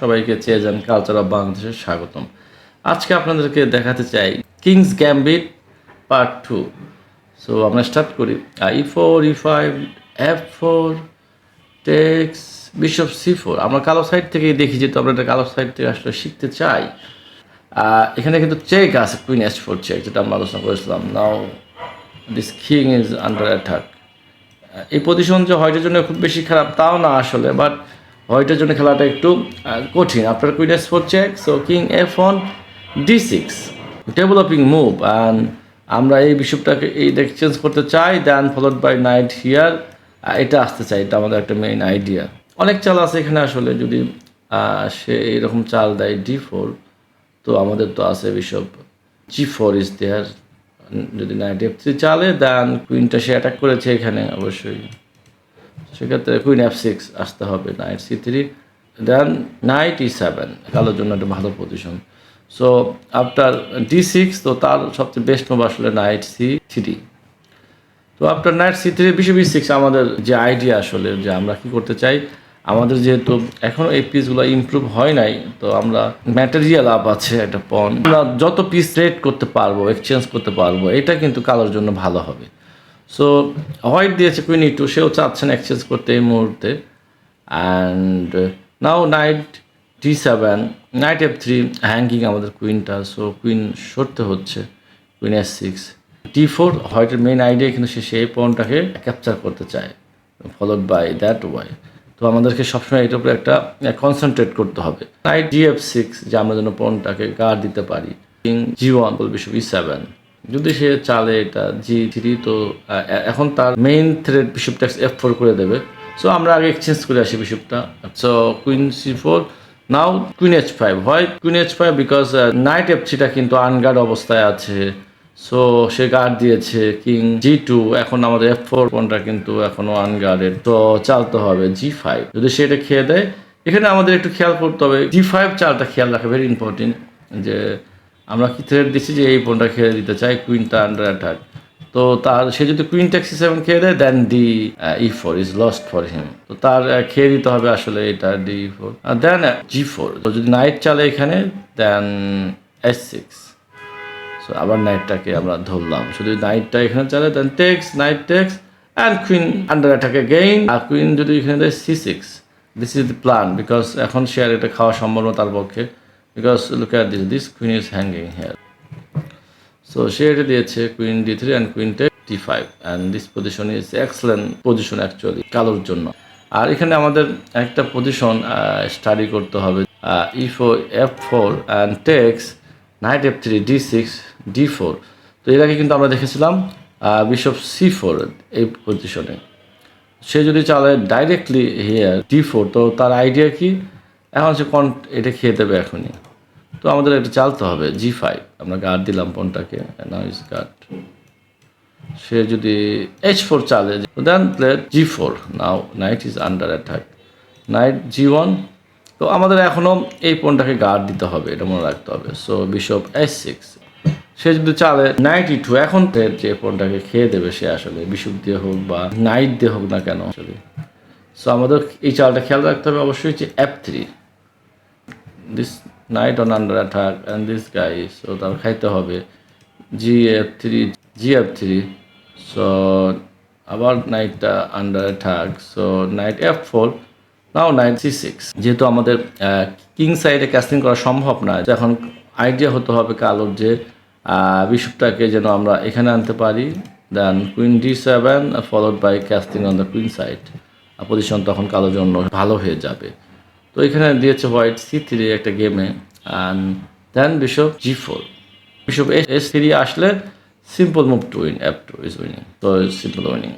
সবাইকে চেয়ে যান কালচার অফ বাংলাদেশে স্বাগতম। আজকে আপনাদেরকে দেখাতে চাই king's gambit part two. So আমরা স্টার্ট করি। E four, e five, f four, takes, bishop c four. আমরা কালো সাইড থেকেই দেখি যেহেতু আমরা এটা কালো সাইড থেকে আসলে শিখতে চাই। এখানে কিন্তু চেক আছে কুইন এস ফোর চেক, যেটা আমরা আলোচনা করেছিলাম। Now this king is under attack এই পজিশন যে হোয়াইটের জন্য খুব বেশি খারাপ তাও না আসলে বাট হোয়াইটের জন্য খেলাটা একটু কঠিন। আপনার queen s four check so king f on d six developing move and আমরা এই বিশপটাকে এই চেঞ্জ করতে চাই then followed by knight here এটা আসতে চাই, এটা আমাদের একটা মেইন আইডিয়া অনেক চাল আছে এখানে আসলে, যদি সে এরকম চাল দেয় ডি ফোর তো আমাদের তো আছে bishop g four is there যদি নাইট এফ থ্রি চালে দেন কুইনটা সে অ্যাটাক করেছে এখানে, অবশ্যই। সেক্ষেত্রে কুইন এফ সিক্স আসতে হবে knight c three then knight e seven কালোর জন্য একটা ভালো position so after d six তো তার সবচেয়ে বেস্ট মুভ আসলে নাইট সি থ্রি তো after knight c three bishop b six আমাদের যে আইডিয়া আসলে যে আমরা কি করতে চাই, আমাদের যেহেতু এখনও এই পিসগুলো ইমপ্রুভ হয় নাই, তো আমরা ম্যাটেরিয়াল আপ আছে একটা পন আমরা যত পিস রেড করতে পারব এক্সচেঞ্জ করতে পারব, এটা কিন্তু কালোর জন্য ভালো হবে। সো হোয়াইট দিয়েছে কুইন ই টু সেও চাচ্ছেন এক্সচেঞ্জ করতে এই মুহূর্তে। And now knight d seven knight f three hanging আমাদের কুইনটা সো কুইন সরতে হচ্ছে queen s six t four হোয়াইটের মেইন আইডিয়া কিন্তু সে সেই পয়েন্টটাকে ক্যাপচার করতে চায় ফলোড বাই দ্যাট ওয়াই তো আমাদেরকে সবসময় এটার উপরে একটা কনসেন্ট্রেট করতে হবে। নাইট ডি এফ সিক্স যে আমরা যেন পয়েন্টটাকে গার্ড দিতে পারি কিং জি ওয়ান বলবে সেভেন যদি সে চালে এটা জি থ্রি, তো এখন তার মেইন থ্রেড বিশপটা এফ ফোর করে দেবে। সো আমরা আগে এক্সচেঞ্জ করে আসি বিশপটা। So queen c four now queen h five হয় queen h five because knight f থ্রিটা কিন্তু আনগার্ড অবস্থায় আছে। সো সে গার্ড দিয়েছে কিং জি টু এখন আমাদের এফ ফোর কোনটা কিন্তু এখনও আনগার্ডেড তো চালতে হবে জি ফাইভ যদি সে এটা খেয়ে দেয়, এখানে আমাদের একটু খেয়াল করতে হবে। জি ফাইভ চালটা খেয়াল রাখা ভেরি ইম্পর্টেন্ট যে আমরা কি থ্রেড দিচ্ছি যে এই ফোনটা খেয়ে দিতে চাই? কুইনটা আন্ডার অ্যাটাক তো তার, সে যদি কুইন ট্যাক্সি সেভেন খেয়ে দেয় then d e four is lost for him তো তার খেয়ে দিতে হবে আসলে এটা d e four then g four তো যদি নাইট চালে এখানে দেন এস সিক্স সো আবার নাইটটাকে আমরা ধরলাম। শুধু নাইটটা এখানে চালে then takes knight takes and queen under attack gain R queen যদি এখানে দেয় c six this is the plan because এখন শেয়ার এটা খাওয়া সম্ভব তার পক্ষে। Look at this this queen is hanging here so সে এটা দিয়েছে three and queen take d five and this position is excellent position actually কালোর জন্য। আর এখানে আমাদের একটা পজিশন স্টাডি করতে হবে e four f four and takes knight f three d six d four তো এর আগে কিন্তু আমরা দেখেছিলাম বিশপ সি ফোর এই পজিশনে সে যদি চালে ডাইরেক্টলি হিয়ার ডি ফোর তো তার আইডিয়া কি? এখন সে কন এটা খেয়ে দেবে এখনই। তো আমাদের এটা চালতে হবে জি ফাইভ আমরা গার্ড দিলাম পনটাকে নাও ইজ গার্ড সে যদি এইচ ফোর চালে then play g four now knight is under attack knight g one তো আমাদের এখনও এই পনটাকে গার্ড দিতে হবে, এটা মনে রাখতে হবে। সো বিশপ এইচ সিক্স সে যদি চালে নাইট টু এখন এর যে পনটাকে খেয়ে দেবে, সে আসলে বিশুপ দিয়ে হোক বা নাইট দিয়ে হোক না কেন আসলে সো আমাদের এই চালটা খেয়াল রাখতে হবে অবশ্যই যে f three this knight on under attack and this guy so তার খাইতে হবে। G f three g f three so আবার নাইটটা under attack so knight f four now knight c six যেহেতু আমাদের কিং সাইডে ক্যাস্টিং করা সম্ভব না এখন আইডিয়া হতে হবে কালোর যে বিশপটাকে যেন আমরা এখানে আনতে পারি। Then queen d seven followed by castling on the queen side position তখন কালোর জন্য ভালো হয়ে যাবে। তো এখানে দিয়েছে হোয়াইট সি থ্রি একটা গেমে and then bishop g four bishop s three আসলে simple move to win f two is winning তো সিম্পল উইনিং